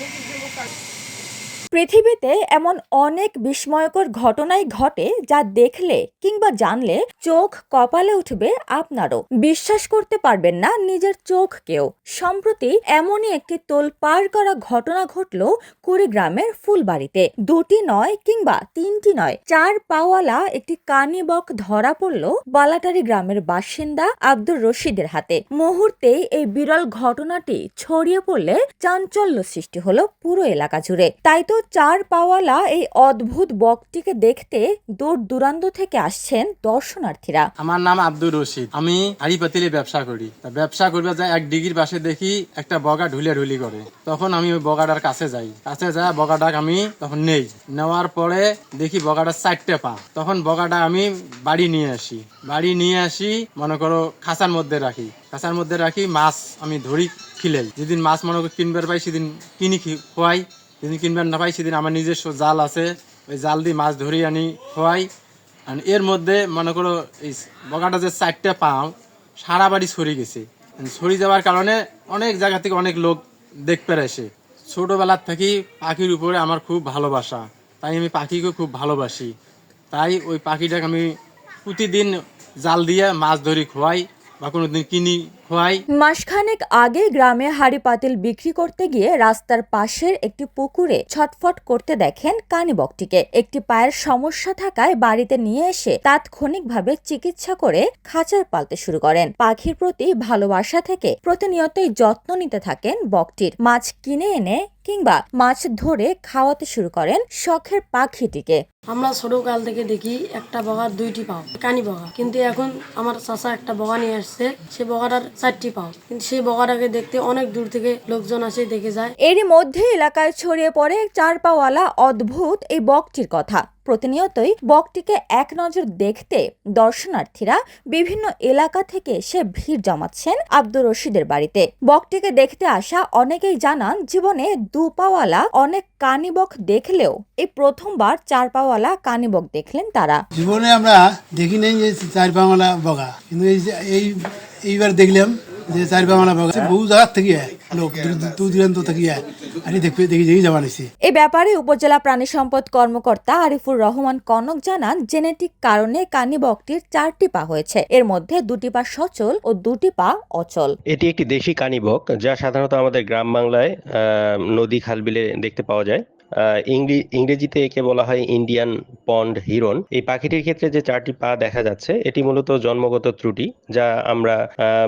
Muito deslocado. পৃথিবীতে এমন অনেক বিস্ময়কর ঘটনাই ঘটে যা দেখলে কিংবা জানলে চোখ কপালে উঠবে আপনারও। বিশ্বাস করতে পারবেন না নিজের চোখকেও সম্প্রতি এমনই একটি তোল পার করা ঘটনা ঘটল কুড়িগ্রামের ফুলবাড়িতে। দুটি নয় কিংবা তিনটি নয়, চার পাওয়ালা একটি কানিবক ধরা পড়ল বালাটারি গ্রামের বাসিন্দা আব্দুর রশিদের হাতে। মুহূর্তেই এই বিরল ঘটনাটি ছড়িয়ে পড়লে চাঞ্চল্য সৃষ্টি হলো পুরো এলাকা জুড়ে। তাই তো চার পাওয়ালা এই অদ্ভুত বকটিকে দেখতে দূর দূরান্ত থেকে আসছেন দর্শনার্থীরা। আমার নাম আব্দুর রশিদ। আমি হাড়ি পাতিলে ব্যবসা করি। ব্যবসা করবে যায় এক ডিগির পাশে দেখি একটা বগা ঢুলে ঢুলি করে। তখন আমি ওই বগাটার কাছে যাই। কাছে যাই বগাটাকে আমি তখন নেই। নেওয়ার পরে দেখি বগাটার চারটে পা। তখন বগাটা আমি বাড়ি নিয়ে আসি। বাড়ি নিয়ে আসি, মনে করো, খাঁচার মধ্যে রাখি। খাঁচার মধ্যে রাখি, মাছ আমি ধরি খিলেই যেদিন মাছ মনে করো কিনবার পাই, সেদিন কিনি খোয়াই। যেদিন কিনবেন না পাই সেদিন আমার নিজস্ব জাল আছে। ওই জাল দিয়ে মাছ ধরি আনি, খোয়াই। আর এর মধ্যে মনে করো, এই বগাটা যে চারটে পাও, সারা বাড়ি ছড়িয়ে গেছে। ছড়িয়ে যাওয়ার কারণে অনেক জায়গা থেকে অনেক লোক দেখতে আসে। ছোটবেলার থেকেই পাখির উপরে আমার খুব ভালোবাসা। তাই আমি পাখিকে খুব ভালোবাসি। তাই ওই পাখিটাকে আমি প্রতিদিন জাল দিয়ে মাছ ধরি, খোয়াই বা কোনো দিন কিনি। মাসখানেক আগে গ্রামে হাড়ি পাতিল বিক্রি করতে গিয়ে রাস্তার পাশের একটি পুকুরে ছটফট করতে দেখেন কানিবকটিকে একটি পায়ের সমস্যা থাকায় বাড়িতে নিয়ে এসে তাৎক্ষণিকভাবে চিকিৎসা করে খাঁচায় পালতে শুরু করেন। পাখির প্রতি ভালোবাসা থেকে প্রতিনিয়তই যত্ন নিতে থাকেন বকটির। মাছ কিনে এনে কিংবা মাছ ধরে খাওয়াতে শুরু করেন শখের পাখিটিকে। আমরা ছোটকাল থেকে দেখি একটা বগার দুইটি পাও কানি বগা। কিন্তু এখন আমার চাচা একটা বগা নিয়ে আসছে। সে বগাটার চারটি পাও কিন্তু সেই বগাটাকে দেখতে অনেক দূর থেকে লোকজন আসে দেখে যায়। এরই মধ্যে এলাকায় ছড়িয়ে পড়ে চার পাওয়ালা অদ্ভুত এই বকটির কথা। প্রতিনিয়তই বকটিকে এক নজর দেখতে দর্শনার্থীরা বিভিন্ন এলাকা থেকে এসে ভিড় জমাচ্ছেন আব্দুর রশিদের বাড়িতে। বকটিকে দেখতে আসা অনেকেই জানান জীবনে দু পাওয়ালা অনেক কানিবক দেখলেও এই প্রথমবার চার পাওয়ালা কানিবক দেখলেন তারা। জীবনে আমরা দেখি নাই যে চার পাঙলা বগা কিন্তু এই এইবার দেখলাম যে চার পাঙলা বগা বহু জায়গার থেকে লোক দূর দূর দূরান্ত থেকে আমি দেখতে দেখি দেখি যাওয়া নিছি। এ ব্যাপারে উপজেলা প্রাণী সম্পদ কর্মকর্তা আরিফুর রহমান কনক জানান জেনেটিক কারণে কানিবকটির চারটি পা হয়েছে। এর মধ্যে দুটি পা সচল ও দুটি পা অচল। এটি একটি দেশি কানিবক যা সাধারণত আমাদের গ্রাম বাংলায় আহ, নদী খাল বিলে দেখতে পাওয়া যায়। ইংরেজিতে একে বলা হয় ইন্ডিয়ান পন্ড হিরন এই পাখিটির ক্ষেত্রে যে চারটি পা দেখা যাচ্ছে, এটি মূলত জন্মগত ত্রুটি, যা আমরা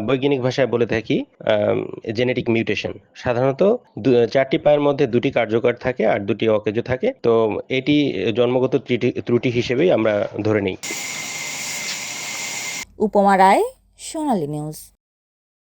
বৈজ্ঞানিক ভাষায় বলে থাকি জেনেটিক মিউটেশন সাধারণত চারটি পায়ের মধ্যে দুটি কার্যকর থাকে আর দুটি অকেজ থাকে। তো এটি জন্মগত ত্রুটি ত্রুটি হিসেবেই আমরা ধরে নিই। উপমা রায়, সোনালী নিউজ।